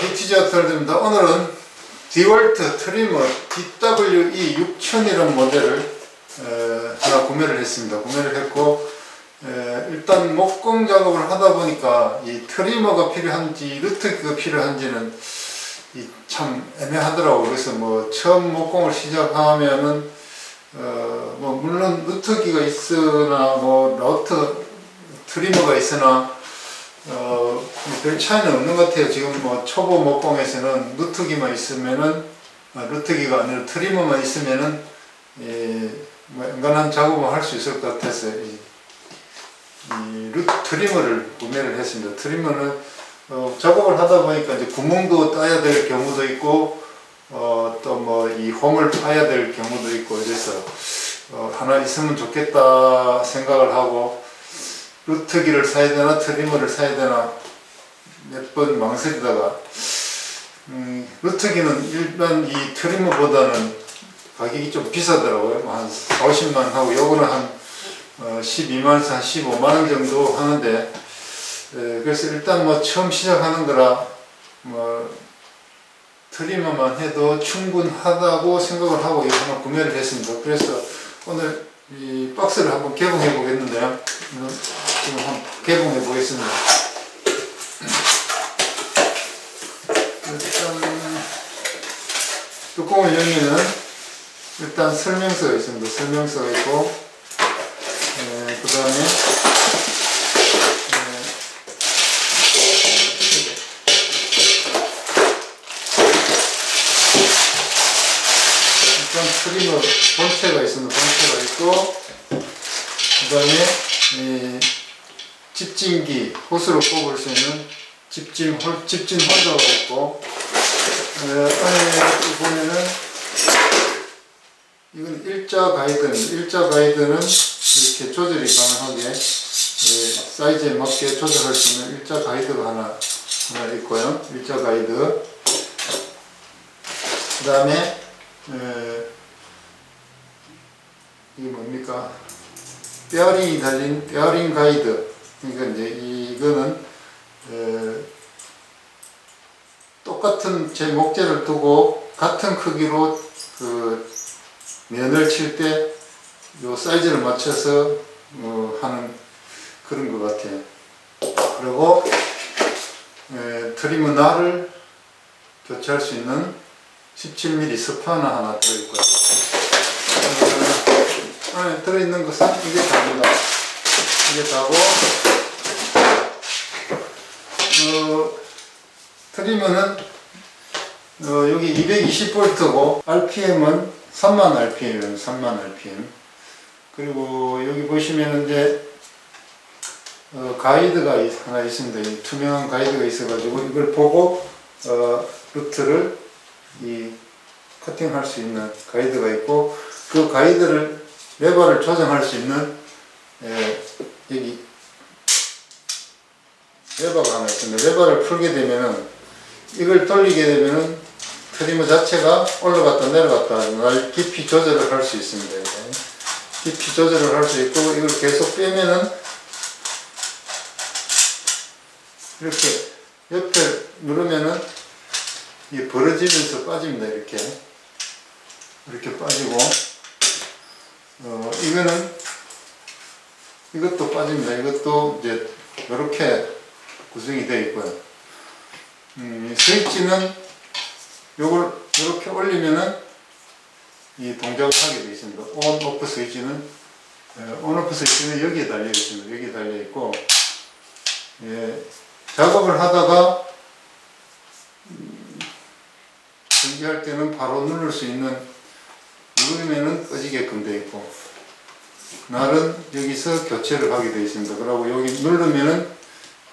뷰티지 아 트레드입니다. 오늘은 디월트 트리머 DWE 6000이라는 모델을 에, 하나 구매를 했습니다. 구매를 했고 에, 일단 목공 작업을 하다 보니까 이 트리머가 필요한지 루트가 필요한지는 이참 애매하더라고. 그래서 뭐 처음 목공을 시작하면은 어, 뭐 물론 루트기가 있으나 뭐 러트 트리머가 있으나 어, 별 차이는 없는 것 같아요. 지금 뭐 초보 목공에서는 루트기만 있으면은 아, 루트기가 아니라 트리머만 있으면은 예, 뭐 엔간한 작업을 할 수 있을 것 같아서 이, 이 루트 트리머를 구매를 했습니다. 트리머는 어, 작업을 하다 보니까 이제 구멍도 따야 될 경우도 있고 어, 또 뭐 이 홈을 파야 될 경우도 있고 이래서 어, 하나 있으면 좋겠다 생각을 하고 루트기를 사야 되나 트리머를 사야 되나 몇 번 망설이다가 음, 루트기는 일반 이 트리머보다는 가격이 좀 비싸더라고요. 뭐한 4, 50만 하고 요거는 한 어, 12만에서 한 15만원 정도 하는데 에, 그래서 일단 뭐 처음 시작하는 거라 뭐 트리머만 해도 충분하다고 생각을 하고 이거 하나 구매를 했습니다. 그래서 오늘 이 박스를 한번 개봉해 보겠는데요. 음, 지금 한번 개봉해 보겠습니다. 일단 뚜껑을 열면은 일단 설명서가 있습니다. 설명서가 있고 그 다음에 일단 트리머 본체가 있습니다. 본체가 있고 그 다음에 호스로 뽑을 수 있는 집진 홀 집진 홀더가 있고 에, 안에 보면은 이건 일자 가이드입니다. 일자 가이드는 이렇게 조절이 가능하게 예, 사이즈에 맞게 조절할 수 있는 일자 가이드가 하나 하나 있고요. 일자 가이드. 그 다음에 이게 뭡니까? 베어링이 달린 베어링 가이드. 그러니까 이제 이거는 에, 똑같은 제 목재를 두고 같은 크기로 그 면을 칠 때 요 사이즈를 맞춰서 뭐 하는 그런 것 같아요. 그리고 에, 트리머 날을 교체할 수 있는 17mm 스파나 하나 들어있고요. 어, 안에 들어있는 것은 이게 다입니다. 이게 다고 어, 트리머는 어, 여기 220V고 RPM은 3만 RPM이에요. 3만 RPM. 그리고 여기 보시면 이제 어, 가이드가 있- 하나 있습니다. 이 투명한 가이드가 있어 가지고 이걸 보고 어, 루트를 이 커팅할 수 있는 가이드가 있고 그 가이드를 레버를 조정할 수 있는 에, 여기 레버가 하나 있습니다. 레버를 풀게 되면은 이걸 돌리게 되면은 트리머 자체가 올라갔다 내려갔다 날 깊이 조절을 할 수 있습니다. 깊이 조절을 할 수 있고 이걸 계속 빼면은 이렇게 옆에 누르면은 이 벌어지면서 빠집니다. 이렇게 이렇게 빠지고 어 이거는 이것도 빠집니다. 이것도 이제 이렇게 구성이 되어 있고요. 음, 이 스위치는 요걸 이렇게 올리면은 이 동작을 하게 되어 있습니다. 온, 오프 스위치는 어, 온, 오프 스위치는 여기에 달려 있습니다. 여기에 달려 있고 예, 작업을 하다가 음, 전기할 때는 바로 누를 수 있는 누르면은 꺼지게끔 되어 있고 날은 여기서 교체를 하게 되어 있습니다. 그리고 여기 누르면은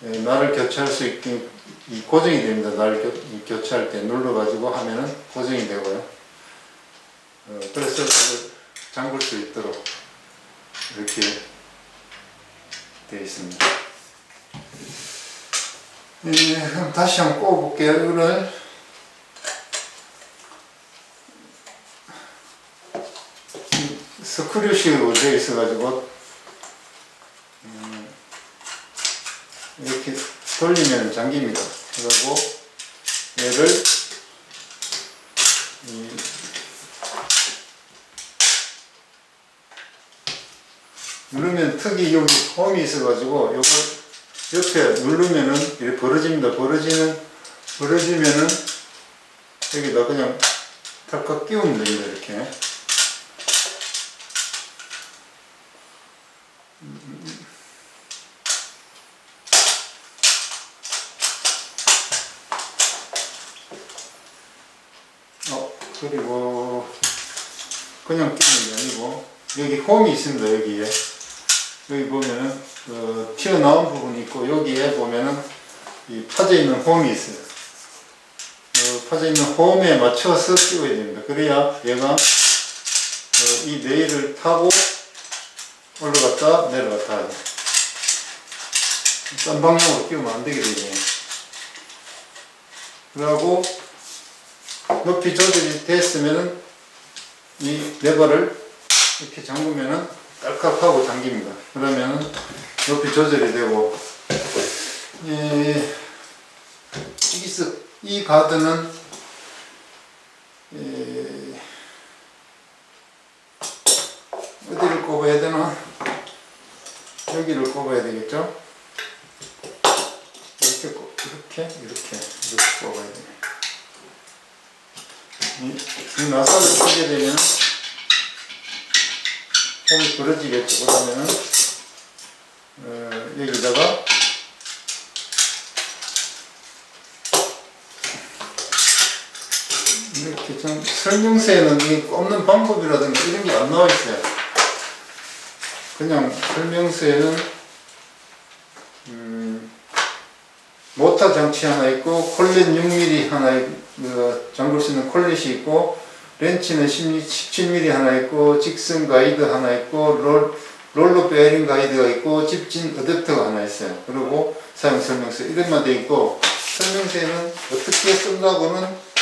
예, 날을 교체할 수 있게 이 고정이 됩니다. 날 교, 이 교체할 때 눌러가지고 하면은 고정이 되고요. 어, 그래서 잠글 수 있도록 이렇게 되어 있습니다. 예, 그럼 다시 한번 꼽아볼게요. 이거를 스크류식으로 되어 있어가지고 음, 이렇게 돌리면 잠깁니다. 그리고 얘를 이 누르면 특이 여기 홈이 있어가지고 요걸 옆에 누르면은 이렇게 벌어집니다. 벌어지는 벌어지면은 여기다 그냥 탁탁 끼우면 됩니다. 이렇게. 어 그리고 그냥 끼는 게 아니고 여기 홈이 있습니다. 여기에 여기 보면은 그 튀어나온 부분이 있고 여기에 보면은 이 파져 있는 홈이 있어요. 어, 파져 있는 홈에 맞춰서 끼워야 됩니다. 그래야 얘가 어, 이 레일을 타고 올라갔다 내려갔다 하죠. 딴 방향으로 끼우면 안 되게 되죠. 그러고 높이 조절이 됐으면은 이 레버를 이렇게 잠그면은 딸깍하고 당깁니다. 그러면은 높이 조절이 되고 예, 이기스 이 가드는 예, 어디를 꼽아야 되나? 여기를 꼽아야 되겠죠? 이렇게 꼽- 이렇게 이렇게 이렇게 꼽아야 돼요. 이, 이 나사를 쓰게 되면 그러면은 어, 여기다가 이렇게 좀 설명서에는 이 꼽는 방법이라든가 이런 게 안 나와 있어요. 그냥 설명서에는 음, 모터 장치 하나 있고 콜렛 6mm 하나 있- 그 잠글 수 있는 콜렛이 있고 렌치는 10, 17mm 하나 있고 직선 가이드 하나 있고 롤, 롤러 베어링 가이드가 있고 집진 어댑터가 하나 있어요. 그리고 사용 설명서 이것만 돼 있고 설명서에는 어떻게 쓴다고는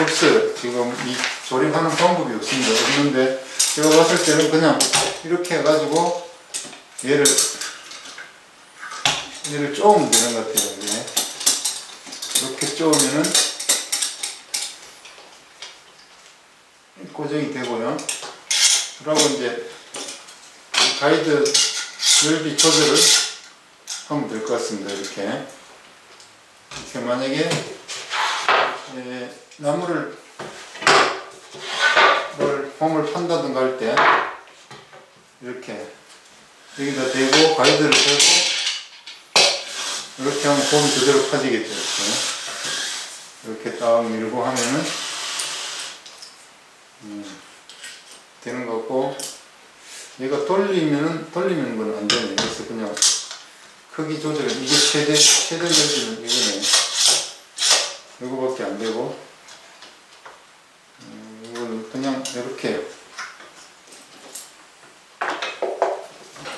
없어요. 지금 이 조립하는 방법이 없습니다. 없는데 제가 봤을 때는 그냥 이렇게 해가지고 얘를 얘를 쪼으면 되는 것 같아요. 이게. 이렇게 쪼으면은 고정이 되고요. 그리고 이제 이 가이드 넓이 조절을 하면 될 것 같습니다. 이렇게 이렇게 만약에 예, 나무를 뭘 홈을 판다든가 할 때 이렇게 여기다 대고 가이드를 대고 이렇게 하면 홈이 제대로 파지겠죠. 이렇게 딱 밀고 하면은 음, 되는 거 같고 얘가 돌리면은 돌리는 건 안 되네. 그래서 그냥 크기 조절은 이게 최대 최대 넓이는 이거네. 이거밖에 안 되고 음, 이거는 그냥 이렇게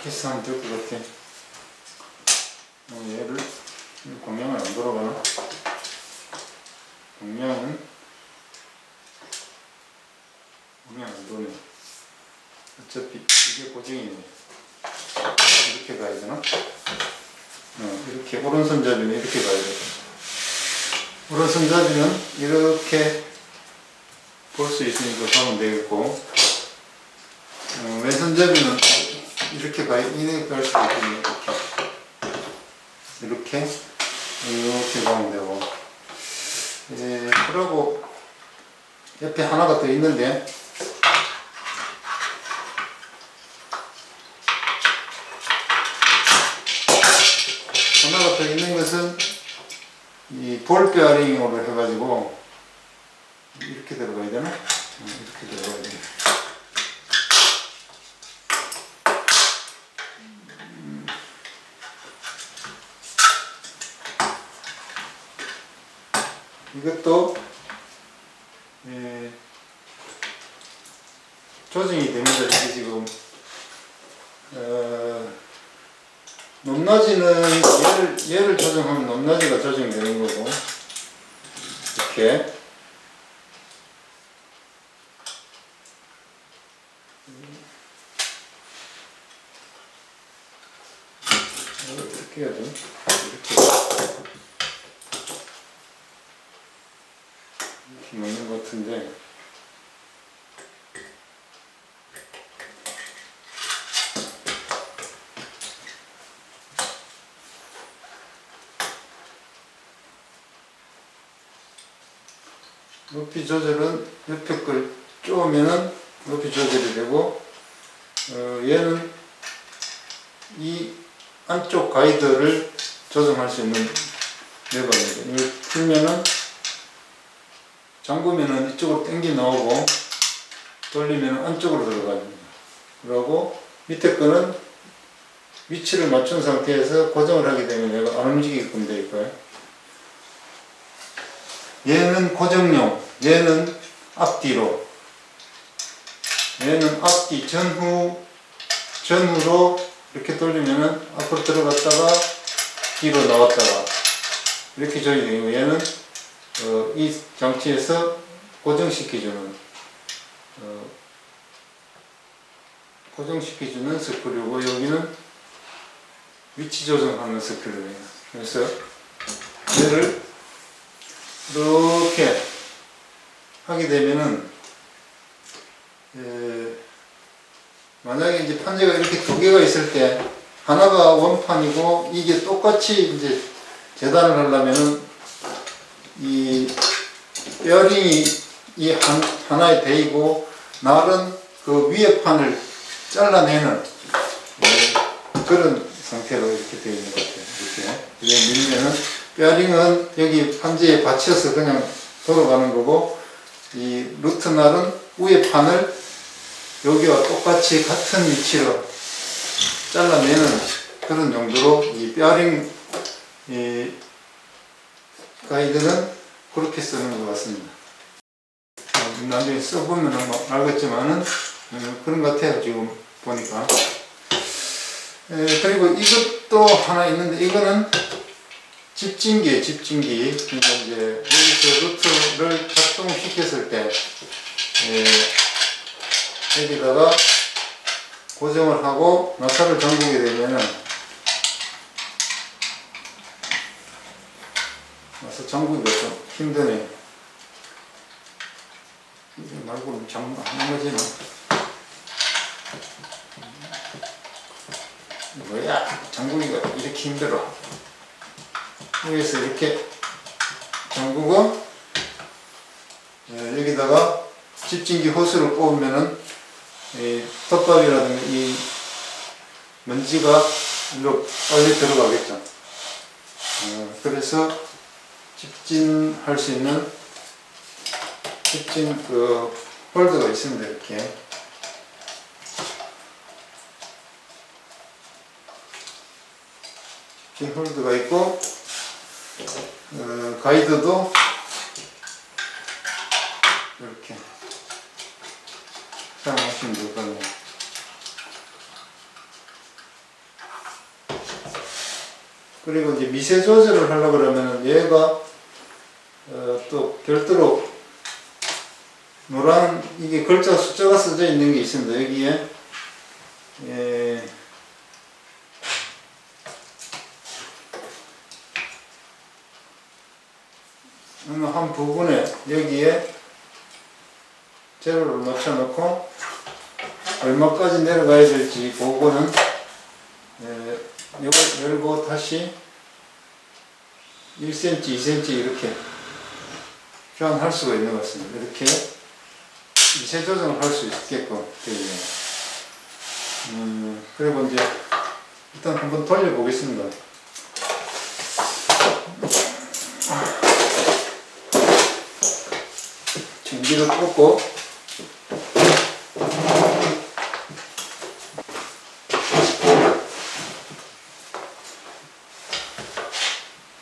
해서 하면 될 것 같아. 어, 얘를 공명을 안 돌아가나? 공명은 공명 안 도네. 어차피 이게 고정이네. 이렇게 가야 되나? 어, 이렇게 오른손잡이는 이렇게 가야 돼. 오른손잡이는 이렇게 볼 수 있으니까 가면 되겠고 어, 왼손잡이는 이렇게 가 이렇게 갈 수도 있거든요. 이렇게 이렇게 가면 되고 예, 그러고 옆에 하나가 더 있는데 하나가 더 있는 것은 이 볼베어링으로 해가지고 이렇게 들어가야 되나? 어, 이렇게 들어가야 되나? 음. 이것도 예, 조정이 됩니다. 이게 지금 어, 높낮이는 얘를, 얘를 조정하면 높낮이가 조정되는 거고. 이렇게. 어떻게 해야 돼? 이렇게. 느낌 있는 것 같은데 높이 조절은 옆에 걸 쪼으면은 높이 조절이 되고 어, 얘는 이 안쪽 가이드를 조정할 수 있는 레버입니다. 이걸 풀면은 잠그면은 이쪽으로 당겨 나오고 돌리면 안쪽으로 들어갑니다. 그러고 밑에 거는 위치를 맞춘 상태에서 고정을 하게 되면 얘가 안 움직이게끔 되어 있고요. 얘는 고정용, 얘는 앞뒤로, 얘는 앞뒤 전후 전후로 이렇게 돌리면은 앞으로 들어갔다가 뒤로 나왔다가 이렇게 조이되고 얘는 어, 이 장치에서 고정시켜주는 어, 고정시켜주는 스크류고 여기는 위치 조정하는 스크류예요. 그래서 얘를 이렇게 하게 되면은 에, 만약에 이제 판재가 이렇게 두 개가 있을 때 하나가 원판이고 이게 똑같이 이제 재단을 하려면은 이 베어링이 이 한, 하나에 대이고 날은 그 위에 판을 잘라내는 예, 그런 상태로 이렇게 되어 있는 것 같아요. 이렇게 이렇게 밀면은 베어링은 여기 판재에 받쳐서 그냥 돌아가는 거고 이 루트 날은 위에 판을 여기와 똑같이 같은 위치로 잘라내는 그런 정도로 이 베어링 이 가이드는 그렇게 쓰는 것 같습니다. 어, 나중에 써보면 뭐 알겠지만은 어, 그런 것 같아요 지금 보니까. 에, 그리고 이것도 하나 있는데 이거는 집진기에 집진기. 그러니까 이제 여기서 루트를 작동시켰을 때 에, 여기다가 고정을 하고 나사를 잠그게 되면은 나사 잠그기가 좀 힘드네. 이게 말고는 잠, 안 거지나. 뭐야, 잠그기가 이렇게 힘들어. 위에서 이렇게 잠그고, 예, 여기다가 집진기 호스를 꼽으면은 이 톱밥이라든가 이 먼지가 일로 빨리 들어가겠죠. 어, 그래서 집진할 수 있는 집진 그 홀더가 있습니다. 이렇게. 홀더가 있고 어, 가이드도 이렇게 사용하시면 될것 같네요. 그리고 이제 미세 조절을 하려고 그러면 얘가 어, 또 별도로 노란 이게 글자 숫자가 써져 있는 게 있습니다. 여기에 예, 어느 한 부분에 여기에 제로를 맞춰놓고 얼마까지 내려가야 될지 그거는 에, 이걸 열고 다시 1cm, 2cm 이렇게 교환할 수가 있는 것 같습니다. 이렇게 미세 조정을 할 수 있게끔 되어 있네요. 음, 그리고 이제 일단 한번 돌려보겠습니다. 전기를 꽂고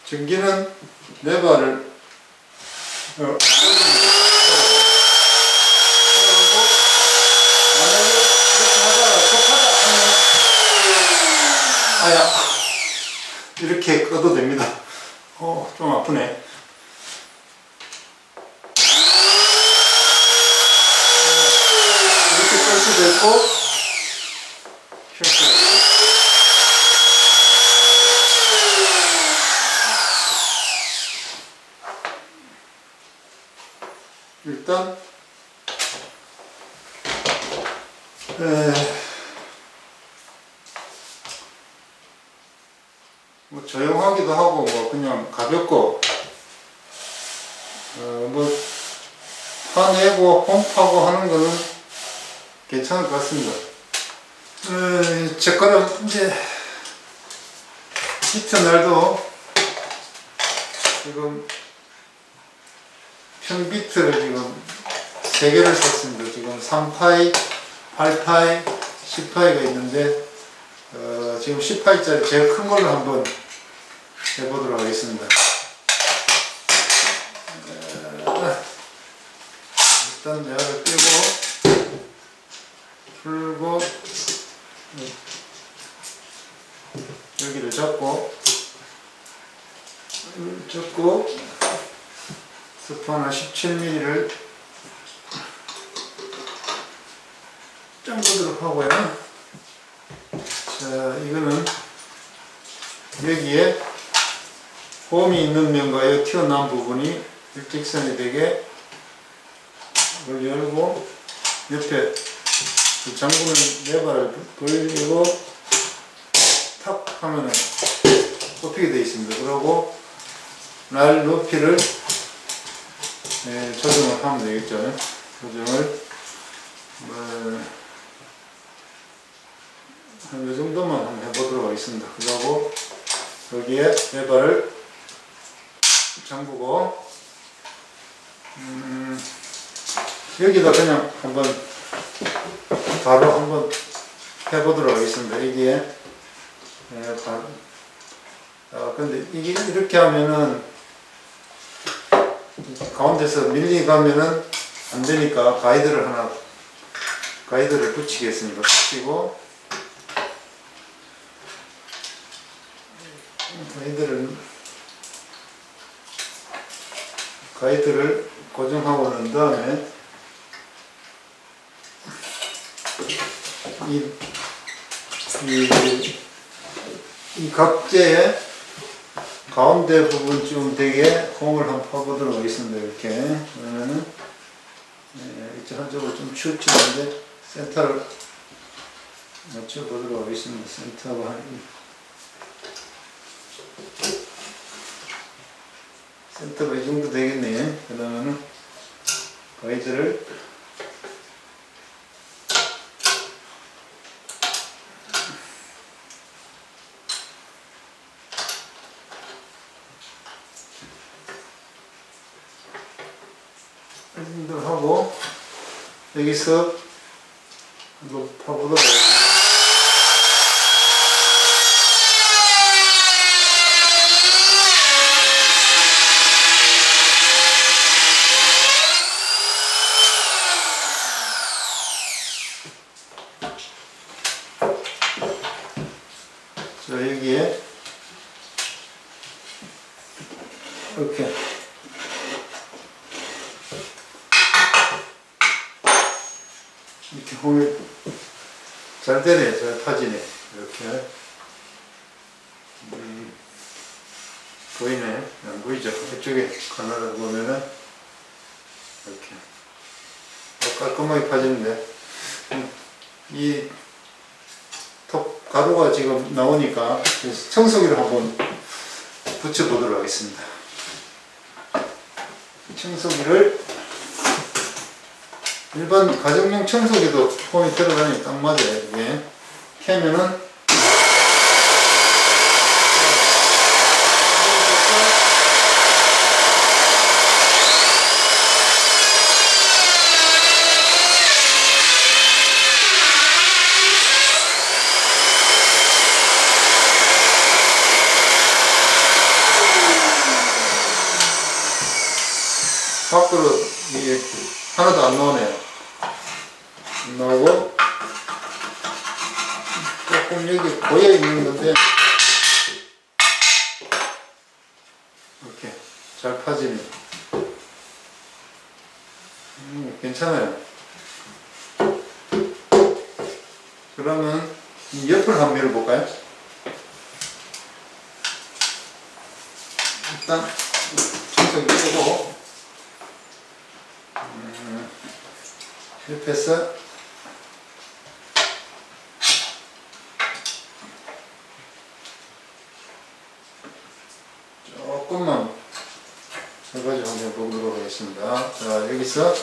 전기는 레버를 어, 이렇게 꺼도 됩니다. 어, 좀 아프네. 이렇게 켤 수도 있고 일단 에, 뭐 조용하기도 하고 뭐 그냥 가볍고 어뭐 파내고 홈파고 하는 거는 괜찮을 것 같습니다. 에, 제 거는 이제 히트 날도 지금 편비트를 지금 세 개를 썼습니다. 지금 3파이, 8파이, 10파이가 있는데 어, 지금 10파이짜리 제일 큰 걸로 한번 해보도록 하겠습니다. 어, 일단 내화를 빼고 풀고 여기를 잡고 여기를 잡고 스파나 17mm를 짱보도록 하고요. 자, 이거는 여기에 홈이 있는 면과 이 튀어나온 부분이 일직선이 되게 이걸 열고 옆에 그 잠그는 레버를 돌리고 탁 하면은 꼽히게 되어 있습니다. 그러고 날 높이를 예, 조정을 하면 되겠죠. 조정을 뭐, 한이 정도만 한번 해보도록 하겠습니다. 그리고 여기에 레버를 잠그고 음, 여기다 그냥 한번 바로 한번 해보도록 하겠습니다. 여기에 예, 바로 아, 근데 이게 이렇게 하면은 가운데서 밀리 가면은 안 되니까 가이드를 하나 가이드를 붙이겠습니다. 붙이고 가이드를 가이드를 고정하고 난 다음에 이, 이, 이 각재의 가운데 부분쯤 되게 홈을 한번 파보도록 하겠습니다. 이렇게 그러면은 예, 이쪽 한쪽으로 좀 치우치는데 센터를 맞춰보도록 하겠습니다. 센터가 한 센터가 이 정도 되겠네. 그러면은 가이드를 이 정도 하고 여기서 한번 파보도록 하겠습니다. 자 여기에 이렇게 이렇게 홈이 잘 되네 잘 파지네 이렇게 음, 보이네 안 보 이쪽에 카메라 보면은 이렇게 어, 깔끔하게 파지는데. 음, 이톱 가루가 지금 나오니까 청소기를 한번 붙여보도록 하겠습니다. 청소기를 일반 가정용 청소기도 폼이 들어가니 딱 맞아요. 이게. 캐면은 밖으로 이게 하나도 안 나오네요. 안 나오고 조금 여기 고여 있는 건데 이렇게 잘 파지네. 음, 괜찮아요. 그러면 이 옆을 한번 밀어볼까요? 일단 청소기 끄고 음, 옆에서 조금만 설거지 한번 해보도록 하겠습니다. 자, 여기서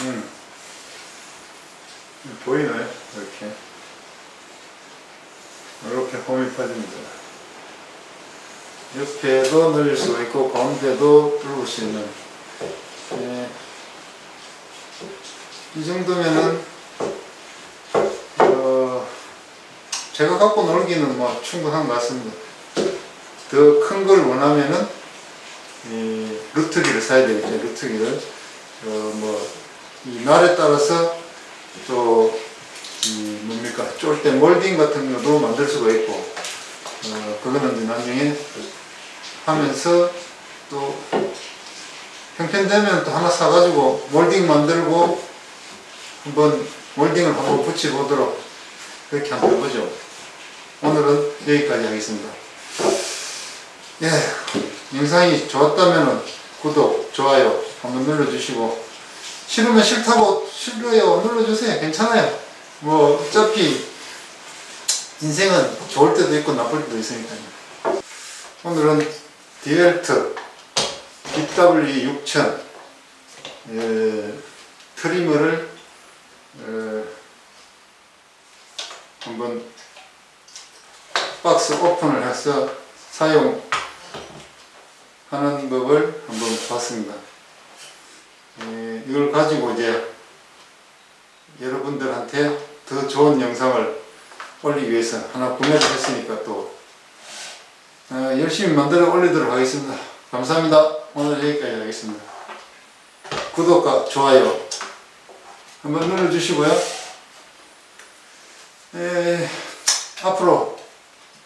음. 보이나요? 이렇게. 이렇게 홈이 빠집니다. 옆에도 늘릴 수 있고, 가운데도 뚫을 수 있는. 예. 이 정도면은, 어, 제가 갖고 놀기는 뭐 충분한 것 같습니다. 더 큰 걸 원하면은, 이 루트기를 사야 되겠죠, 루트기를. 어, 뭐, 이 날에 따라서 또, 이 뭡니까, 쫄 때 몰딩 같은 것도 만들 수가 있고, 어, 그거는 나중에 하면서 또 형편되면 또 하나 사가지고 몰딩 만들고 한번 몰딩을 한번 붙여보도록 그렇게 한번 해보죠. 오늘은 여기까지 하겠습니다. 예, 영상이 좋았다면 구독, 좋아요 한번 눌러주시고 싫으면 싫다고 싫어요 눌러주세요. 괜찮아요. 뭐 어차피 인생은 좋을 때도 있고 나쁠 때도 있으니까요. 오늘은 디엘트 BW6000 예, 트리머를 에, 한번 박스 오픈을 해서 사용하는 법을 한번 봤습니다. 예, 이걸 가지고 이제 여러분들한테 더 좋은 영상을 올리기 위해서 하나 구매를 했으니까 또 어, 열심히 만들어 올리도록 하겠습니다. 감사합니다. 오늘 여기까지 하겠습니다. 구독과 좋아요 한번 눌러주시고요. 에, 앞으로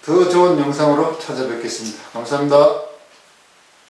더 좋은 영상으로 찾아뵙겠습니다. 감사합니다.